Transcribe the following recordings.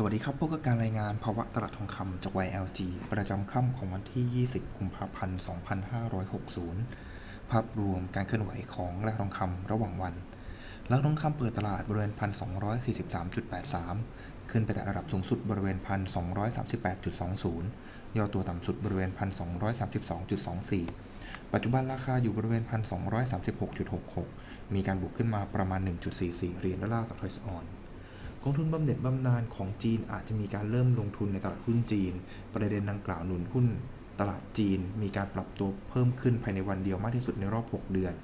สวัสดีครับพบกับการรายงานภาวะตลาดทองคำจาก YLG ประจำค่ำของวันที่ 20 กุมภาพันธ์ 2560 ภาพรวมการเคลื่อนไหวของราคาทองคำระหว่างวัน ราคาทองคำเปิดตลาดบริเวณ 1,243.83 ขึ้นไปแต่ระดับสูงสุดบริเวณ 1,238.20 ย่อตัวต่ำสุดบริเวณ 1,232.24 ปัจจุบันราคาอยู่บริเวณ 1,236.66 มีการบวกขึ้นมาประมาณ 1.44 เหรียญดอลลาร์ต่อทอยส์ออน กองทุนบำเหน็จบำนาญของจีนอาจจะมีการเริ่มลงทุนในตลาดหุ้นจีน ประเด็นดังกล่าวหนุนหุ้นตลาดจีนมีการปรับตัวเพิ่มขึ้นภายในวันเดียวมากที่สุดในรอบ 6 เดือน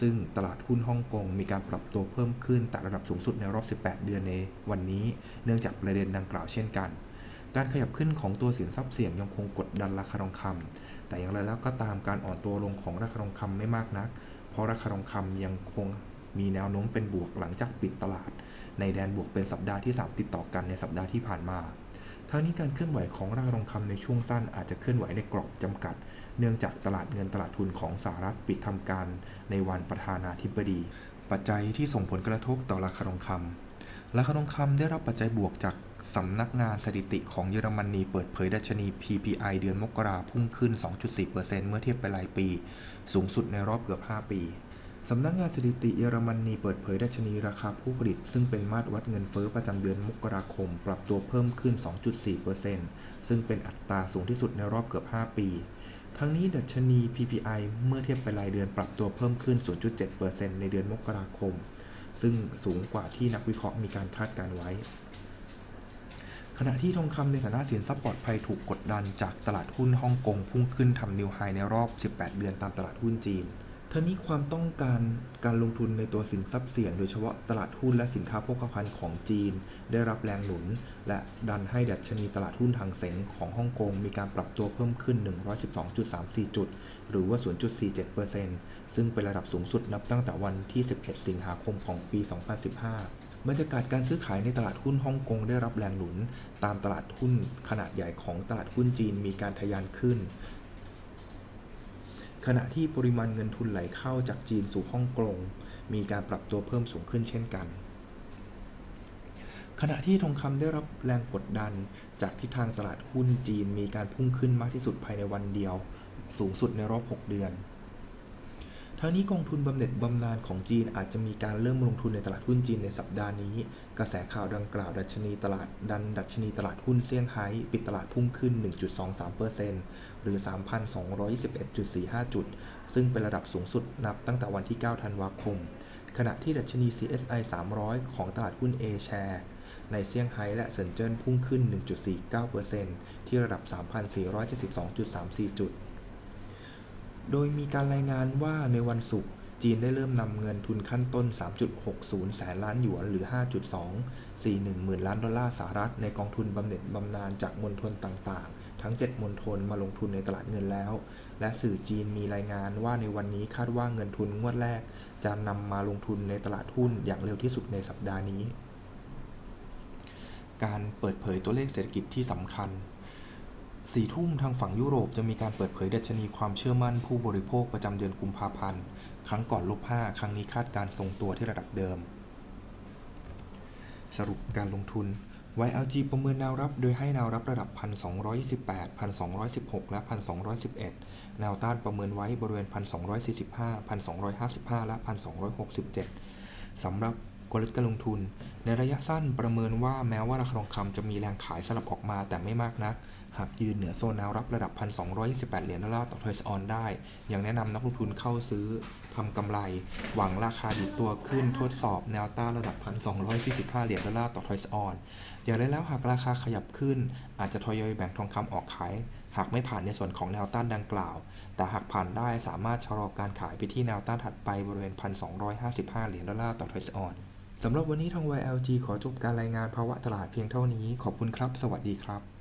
ซึ่งตลาดหุ้นฮ่องกงมีการปรับตัวเพิ่มขึ้นแต่ระดับสูงสุดในรอบ 18 เดือนในวันนี้ เนื่องจากประเด็นดังกล่าวเช่นกัน การขยับขึ้นของตัวสินทรัพย์เสี่ยงยังคงกดดันราคาทองคำแต่อย่างไรแล้วก็ตามการอ่อนตัวลงของราคาทองคำไม่มากนัก เพราะราคาทองคำยังคง มีแนวโน้มเป็นบวกหลังจากปิดตลาด ในแดนบวกเป็นสัปดาห์ที่ 3 ติดต่อกันในสัปดาห์ที่ผ่านมาทั้งนี้การเคลื่อนไหวของราคาทองคำในช่วงสั้นอาจจะเคลื่อนไหวในกรอบจำกัด เนื่องจากตลาดเงินตลาดทุนของสหรัฐปิดทำการในวันประธานาธิบดี ปัจจัยที่ส่งผลกระทบต่อราคาทองคำราคาทองคำได้รับปัจจัยบวกจากสำนักงานสถิติของเยอรมนีเปิดเผยดัชนี PPI เดือนมกราพุ่งขึ้น 2.4%เมื่อเทียบไปรายปี สูงสุดในรอบเกือบ 5 ปี สำนักงานสถิติเยอรมนีเปิดเผยดัชนีราคาผู้ผลิต ซึ่งเป็นมาตรวัดเงินเฟ้อประจำเดือนมกราคม ปรับตัวเพิ่มขึ้น 2.4%ซึ่งเป็นอัตราสูงที่สุดในรอบเกือบ 5 ปี ทั้งนี้ดัชนี PPI เมื่อเทียบไปรายเดือนปรับตัวเพิ่มขึ้น 0.7%ในเดือนมกราคม ซึ่งสูงกว่าที่นักวิเคราะห์มีการคาดการไว้ ขณะที่ทองคำในฐานะสินทรัพย์ปลอดภัยถูกกดดันจากตลาดหุ้นฮ่องกงพุ่งขึ้นทำนิวไฮในรอบ 18 เดือนตามตลาดหุ้นจีน ทั้งนี้ความต้องการการลงทุนในตัวสินทรัพย์เสี่ยง โดยเฉพาะตลาดหุ้นและสินค้าโภคภัณฑ์ของจีน ได้รับแรงหนุน และดันให้ดัชนีตลาดหุ้นทางเส็งของฮ่องกงมีการปรับตัวเพิ่มขึ้น 112.34 จุด หรือว่า 0.47%ซึ่งเป็นระดับสูงสุดนับตั้งแต่วันที่ 11 สิงหาคมของปี 2015บรรยากาศการซื้อขายในตลาดหุ้นฮ่องกงได้รับแรงหนุน ตามตลาดหุ้นขนาดใหญ่ของตลาดหุ้นจีนมีการทะยานขึ้น ขณะที่ปริมาณเงินทุนไหลเข้าจากจีนสู่ฮ่องกงมีการปรับตัวเพิ่มสูงขึ้นเช่นกัน ขณะที่ทองคำได้รับแรงกดดัน จากทิศทางตลาดหุ้นจีนมีการพุ่งขึ้นมากที่สุดภายในวันเดียว สูงสุดในรอบ 6 เดือน ทั้งนี้กองทุนบำเหน็จบำนาญของจีนอาจจะมีการเริ่มลงทุนในตลาดหุ้นจีนในสัปดาห์นี้ กระแสข่าวดังกล่าวดัชนีตลาดดันดัชนีตลาดหุ้นเซี่ยงไฮ้ปิดตลาดพุ่งขึ้น 1.23%หรือ 3,221.45 จุด ซึ่งเป็นระดับสูงสุดนับตั้งแต่วันที่ 9 ธันวาคม ขณะที่ดัชนี CSI 300 ของตลาดหุ้น A share ในเซี่ยงไฮ้และเซินเจิ้นพุ่งขึ้น 1.49%ที่ระดับ 3,472.34 จุด โดยมีการรายงานว่าในวันศุกร์จีนได้เริ่มนำเงินทุนขั้นต้น 3.60 แสนล้านหยวนหรือ 5.241 หมื่นล้านดอลลาร์สหรัฐในกองทุนบำเหน็จบำนาญจากมณฑลต่างๆ ทั้ง 7มณฑลมาลงทุนในตลาดเงินแล้ว และสื่อจีนมีรายงานว่าในวันนี้คาดว่าเงินทุนงวดแรก จะนำมาลงทุนในตลาดหุ้นอย่างเร็วที่สุดในสัปดาห์นี้ การเปิดเผยตัวเลขเศรษฐกิจที่สำคัญ สี่ทุ่มทางฝั่งยุโรปจะมีการเปิดเผยดัชนีความเชื่อมั่นผู้บริโภคประจำเดือนกุมภาพันธ์ ครั้งก่อนลบ 5 ครั้งนี้คาดการทรงตัวที่ระดับเดิม สรุปการลงทุน YLG ประเมินแนวรับโดยให้แนวรับระดับ 1,228 1,216 และ 1,211 แนวต้านประเมินไว้บริเวณ 1,245 1,255 และ 1,267 สำหรับ กลยุทธ์การลงทุน ในระยะสั้นประเมินว่าแม้ว่าราคาทองคำจะมีแรงขายสลับออกมาแต่ไม่มากนัก หากยืนเหนือโซนแนวรับระดับ 1,228 เหรียญดอลลาร์ต่อทอยส์ออนได้ ยังแนะนำนักลงทุนเข้าซื้อทำกำไร หวังราคาดิดตัวขึ้นทดสอบแนวต้านระดับ 1,245 เหรียญดอลลาร์ต่อทอยส์ออนอย่างไรแล้วหากราคาขยับขึ้น อาจจะทยอยแบ่งทองคำออกขายหากไม่ผ่านในส่วนของแนวต้านดังกล่าว แต่หากผ่านได้สามารถชะลอการขายไปที่แนวต้านถัดไปบริเวณ 1,255 เหรียญดอลลาร์ต่อทอยส์ออน สำหรับวันนี้ทาง YLG ขอจบการรายงานภาวะตลาดเพียงเท่านี้ ขอบคุณครับ สวัสดีครับ